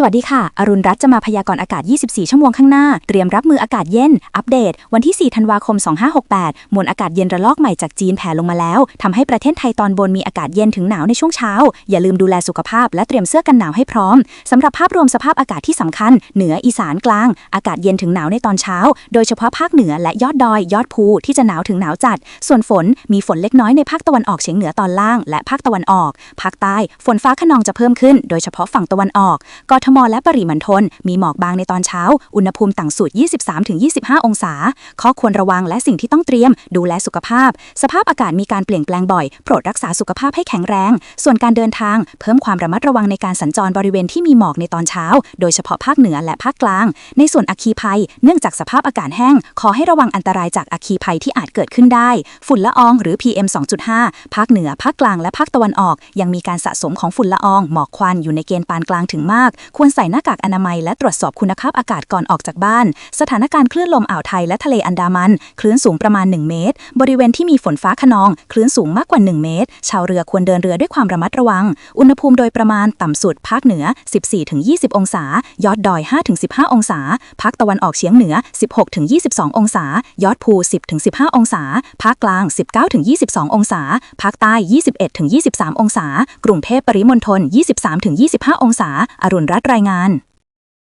สวัสดีค่ะ อรุณรัตน์จะมาพยากรณ์อากาศ 24 ชั่วโมงข้างหน้า เตรียมรับมืออากาศเย็น อัปเดต วันที่ 4 ธันวาคม 2568 มวลอากาศเย็นระลอกใหม่จากจีนแผ่ลงมาแล้วทำให้ประเทศไทยตอนบนมีอากาศเย็นถึงหนาวในช่วงเช้า อย่าลืมดูแลสุขภาพและเตรียมเสื้อกันหนาวให้พร้อมสำหรับภาพรวมสภาพอากาศที่สำคัญ เหนืออีสานกลาง อากาศเย็นถึงหนาวในตอนเช้า โดยเฉพาะภาคเหนือและยอดดอย ยอดภูที่จะหนาวถึงหนาวจัด ส่วนฝนมีฝนเล็กน้อยในภาคตะวันออกเฉียงเหนือตอนล่าง และภาคตะวันออก ภาคใต้ ฝนฟ้าขนองจะเพิ่มขึ้น โดยเฉพาะฝั่งตะวันออกกทมและปริมณฑลมีหมอกบางในตอนเช้า อุณหภูมิต่ำสุด 23-25 องศา ข้อควรระวังและสิ่งที่ต้องเตรียม ดูแลสุขภาพ สภาพอากาศมีการเปลี่ยนแปลงบ่อย โปรดรักษาสุขภาพให้แข็งแรง ส่วนการเดินทาง เพิ่มความระมัดระวังในการสัญจรบริเวณที่มีหมอกในตอนเช้า โดยเฉพาะภาคเหนือและภาคกลาง ในส่วนอัคคีภัย เนื่องจากสภาพอากาศแห้ง ขอให้ระวังอันตรายจากอัคคีภัยที่อาจเกิดขึ้นได้ ฝุ่นละอองหรือ PM 2.5 ภาคเหนือ ภาคกลาง และภาคตะวันออก ยังมีการสะสมของฝุ่นละออง หมอกควันอยู่ในเกณฑ์ปานกลางถึงมากควรใส่หน้ากากอนามัยและตรวจสอบคุณภาพอากาศก่อนออกจากบ้าน สถานการณ์คลื่นลมอ่าวไทยและทะเลอันดามัน คลื่นสูงประมาณ 1 เมตร บริเวณที่มีฝนฟ้าขนอง คลื่นสูงมากกว่า 1 เมตร ชาวเรือควรเดินเรือด้วยความระมัดระวัง อุณหภูมิโดยประมาณต่ำสุดภาคเหนือ 14-20 องศา ยอดดอย 5-15 องศา ภาคตะวันออกเฉียงเหนือ 16-22 องศา ยอดภู 10-15 องศา ภาคกลาง 19-22 องศา ภาคใต้ 21-23 องศา กรุงเทพปริมณฑล 23-25 องศา อรุณรัตน์รายงาน